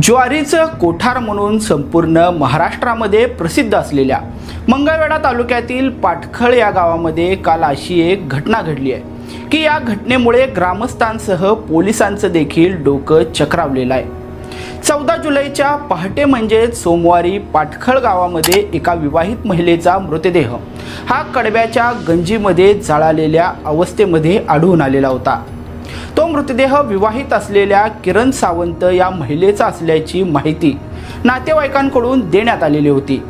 ज्वारीचं कोठार म्हणून संपूर्ण महाराष्ट्रामध्ये प्रसिद्ध असलेल्या मंगळवेढा तालुक्यातील पाटखळ या गावामध्ये काल अशी एक घटना घडली आहे की या घटनेमुळे ग्रामस्थांसह पोलिसांचं देखील डोकं चक्रावलेलं आहे. चौदा जुलैच्या पहाटे म्हणजेच सोमवारी पाटखळ गावामध्ये एका विवाहित महिलेचा मृतदेह हा कडब्याच्या गंजीमध्ये जाळालेल्या अवस्थेमध्ये आढळून आलेला होता. तो मृतदेह विवाहित असलेल्या किरण सावंत या महिलेचा असल्याची माहिती नातेवाईकांकडून देण्यात आलेली होती.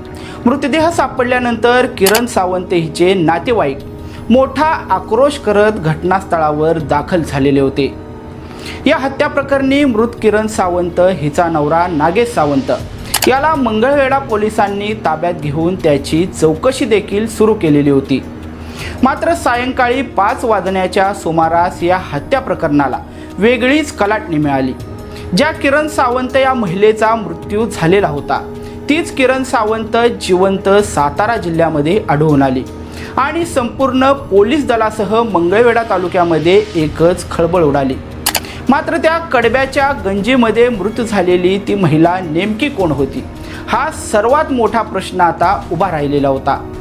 मृतदेह सापडल्यानंतर किरण सावंत हिचे नातेवाईक मोठा आक्रोश करत घटनास्थळावर दाखल झालेले होते. या हत्या प्रकरणी मृत किरण सावंत हिचा नवरा नागेश सावंत याला मंगळवेढा पोलिसांनी ताब्यात घेऊन त्याची चौकशी देखील सुरू केलेली होती. मात्र सायंकाळी पाच वाजण्याच्या सुमारास या हत्या प्रकरणाला वेगळीच कलाटणी मिळाली. ज्या किरण सावंत या महिलेचा मृत्यू झालेला होता तीच किरण सावंत जिवंत सातारा जिल्ह्यामध्ये आढळून आली. आणि संपूर्ण पोलीस दलासह मंगळवेढा तालुक्यामध्ये एकच खळबळ उडाली. मात्र त्या कडब्याच्या गंजीमध्ये मृत झालेली ती महिला नेमकी कोण होती? हा सर्वात मोठा प्रश्न आता उभा राहिलेला होता.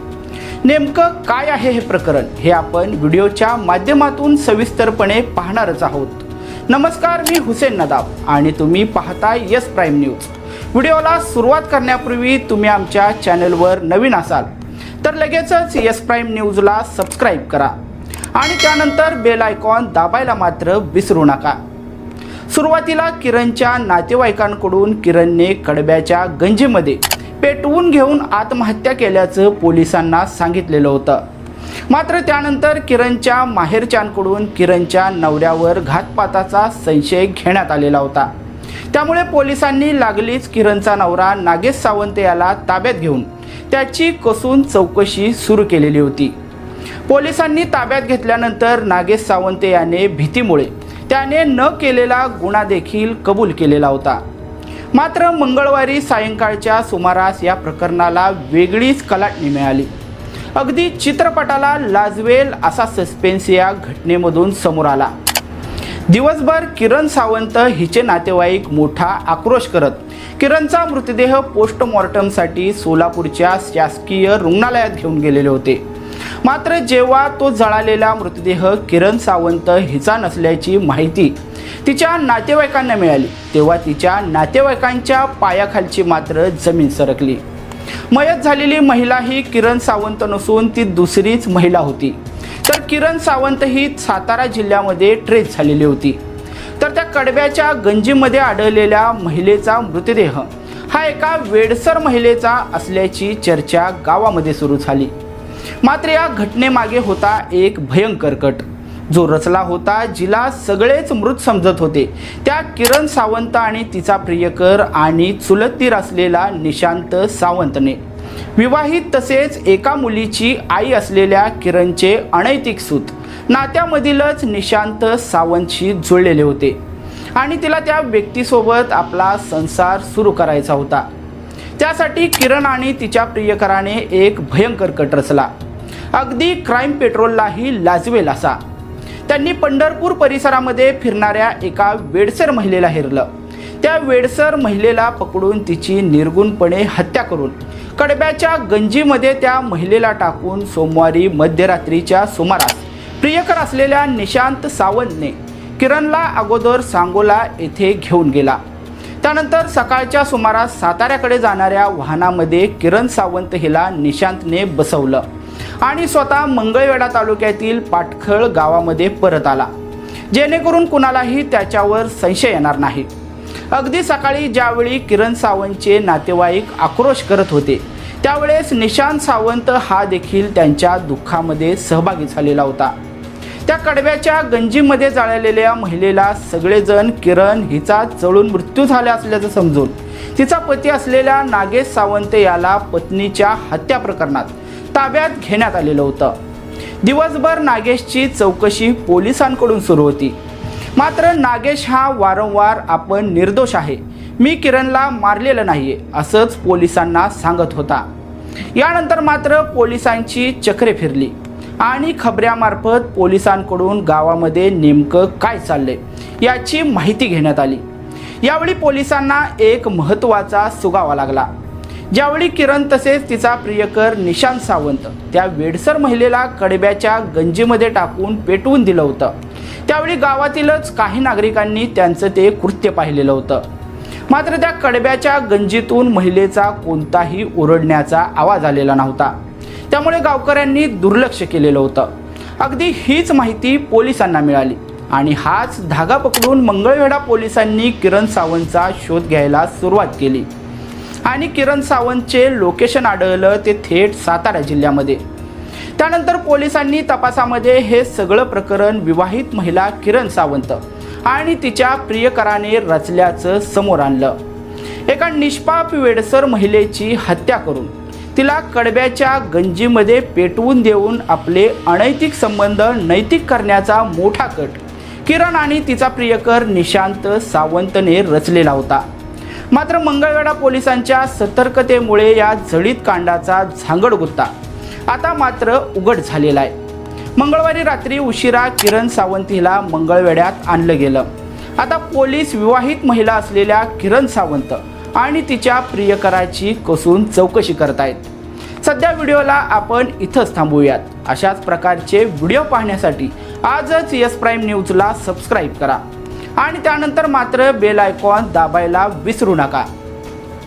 नेमकं काय आहे हे प्रकरण? हे आपण व्हिडिओच्या माध्यमातून सविस्तरपणे पाहणारच आहोत. नमस्कार मी हुसेन नदाब आणि तुम्ही पाहता यस प्राईम न्यूज. व्हिडिओला सुरुवात करण्यापूर्वी तुम्ही आमच्या चॅनलवर नवीन असाल तर लगेचच यस प्राईम न्यूजला सबस्क्राईब करा आणि त्यानंतर बेल आयकॉन दाबायला मात्र विसरू नका. सुरुवातीला किरणच्या नातेवाईकांकडून किरणने कडब्याच्या गंजीमध्ये पेटवून घेऊन आत्महत्या केल्याचं पोलिसांना सांगितलेलं होतं. मात्र त्यानंतर किरणच्या माहेरच्यांकडून किरणच्या नवऱ्यावर घातपाताचा संशय घेण्यात आलेला होता. त्यामुळे पोलिसांनी लागलीच किरणचा नवरा नागेश सावंत याला ताब्यात घेऊन त्याची कसून चौकशी सुरू केलेली होती. पोलिसांनी ताब्यात घेतल्यानंतर नागेश सावंत याने भीतीमुळे त्याने न केलेला गुन्हा देखील कबूल केलेला होता. मात्र मंगळवारी सायंकाळच्या सुमारास या प्रकरणाला वेगळीच कलाटणी मिळाली. अगदी चित्रपटाला लाजवेल असा सस्पेन्स या घटनेमधून समोर आला. दिवसभर किरण सावंत हिचे नातेवाईक मोठा आक्रोश करत किरणचा मृतदेह पोस्टमॉर्टमसाठी सोलापूरच्या शासकीय रुग्णालयात घेऊन गेलेले होते. मात्र जेव्हा तो जळालेला मृतदेह किरण सावंत हिचा नसल्याची माहिती तिच्या नातेवाईकांना मिळाली तेव्हा तिच्या नातेवाईकांच्या पायाखालची मात्र जमीन सरकली. मयत झालेली महिला ही किरण सावंत नसून ती दुसरीच महिला होती. तर किरण सावंत ही सातारा जिल्ह्यामध्ये ट्रेस झालेली होती. तर त्या कडब्याच्या गंजीमध्ये आढळलेल्या महिलेचा मृतदेह हा एका वेडसर महिलेचा असल्याची चर्चा गावामध्ये सुरू झाली. मात्र या घटनेमागे होता एक भयंकर कट. जो रचला होता जिला सगळेच मृत समजत होते. त्या किरण सावंत आणि तिचा प्रियकर आणि चुलतीर असलेला निशांत सावंतने. विवाहित तसेच एका मुलीची आई असलेल्या किरणचे अनैतिक सूत. नात्यामधीलच निशांत सावंतशी जुळलेले होते. आणि तिला त्या व्यक्तीसोबत आपला संसार सुरू करायचा होता. त्यासाठी किरण आणि तिच्या प्रियकराने एक भयंकर कट रचला. अगदी क्राईम पेट्रोललाही लाजवेल असा. त्यांनी पंढरपूर परिसरामध्ये फिरणाऱ्या एका वेडसर महिलेला हेरलं. त्या वेडसर महिलेला पकडून तिची निर्गुणपणे हत्या करून कडब्याच्या गंजीमध्ये त्या महिलेला टाकून सोमवारी मध्यरात्रीच्या सुमारास प्रियकर असलेल्या निशांत सावंतने किरणला अगोदर सांगोला येथे घेऊन गेला. त्यानंतर सकाळच्या सुमारास साताऱ्याकडे जाणाऱ्या वाहनामध्ये किरण सावंत हिला निशांतने बसवलं आणि स्वतः मंगळवेढा तालुक्यातील पाटखळ गावामध्ये परत आला. जेणेकरून कुणालाही त्याच्यावर संशय येणार नाही. अगदी सकाळी ज्यावेळी किरण सावंतचे नातेवाईक आक्रोश करत होते त्यावेळेस निशांत सावंत हा देखील त्यांच्या दुःखामध्ये सहभागी झालेला होता. त्या कडव्याच्या गंजीमध्ये जाळलेल्या महिलेला सगळेजण किरण हिचा चळून मृत्यू झाला असल्याचं समजून तिचा पती असलेल्या नागेश सावंत याला पत्नीच्या हत्या प्रकरणात ताब्यात घेण्यात आलेलं होतं. दिवसभर नागेशची चौकशी पोलिसांकडून सुरू होती. मात्र नागेश हा वारंवार आपण निर्दोष आहे. मी किरणला मारलेलं नाहीये असंच पोलिसांना सांगत होता. यानंतर मात्र पोलिसांची चक्रे फिरली. आणि खबऱ्यामार्फत पोलिसांकडून गावामध्ये नेमकं काय चाललंय याची माहिती घेण्यात आली. यावेळी पोलिसांना एक महत्त्वाचा सुगावा लागला. ज्यावेळी किरण तसेच तिचा प्रियकर निशांत सावंत त्या वेडसर महिलेला कडब्याच्या गंजीमध्ये टाकून पेटवून दिलं होतं. त्यावेळी गावातीलच काही नागरिकांनी त्यांचं ते कृत्य पाहिलेलं होतं. मात्र त्या कडब्याच्या गंजीतून महिलेचा कोणताही ओरडण्याचा आवाज आलेला नव्हता. त्यामुळे गावकऱ्यांनी दुर्लक्ष केलेलं होतं. अगदी हीच माहिती पोलिसांना मिळाली. आणि हाच धागा पकडून मंगळवेढा पोलिसांनी किरण सावंतचा शोध घ्यायला सुरुवात केली. आणि किरण सावंतचे लोकेशन आढळलं ते थेट सातारा जिल्ह्यामध्ये. त्यानंतर पोलिसांनी तपासामध्ये हे सगळं प्रकरण विवाहित महिला किरण सावंत आणि तिच्या प्रियकराने रचल्याचं समोर आणलं. एका निष्पाप वेडसर महिलेची हत्या करून तिला कडब्याच्या गंजीमध्ये पेटवून देऊन आपले अनैतिक संबंध नैतिक करण्याचा मोठा कट. किरण आणि तिचा प्रियकर निशांत सावंतने रचलेला होता. मात्र मंगळवेढा पोलिसांच्या सतर्कतेमुळे या जळीत कांडाचा झांगड गुत्ता आता मात्र उघड झालेला आहे. मंगळवारी रात्री उशिरा किरण सावंत हिला मंगळवेढ्यात आणलं गेलं. आता पोलीस विवाहित महिला असलेल्या किरण सावंत आणि तिच्या प्रियकराची कसून चौकशी करतायत. सध्या व्हिडिओला आपण इथंच थांबूयात. अशाच प्रकारचे व्हिडिओ पाहण्यासाठी आजच यस प्राईम न्यूजला सबस्क्राईब करा. आणि त्यानंतर मात्र बेल आयकॉन दाबायला विसरू नका.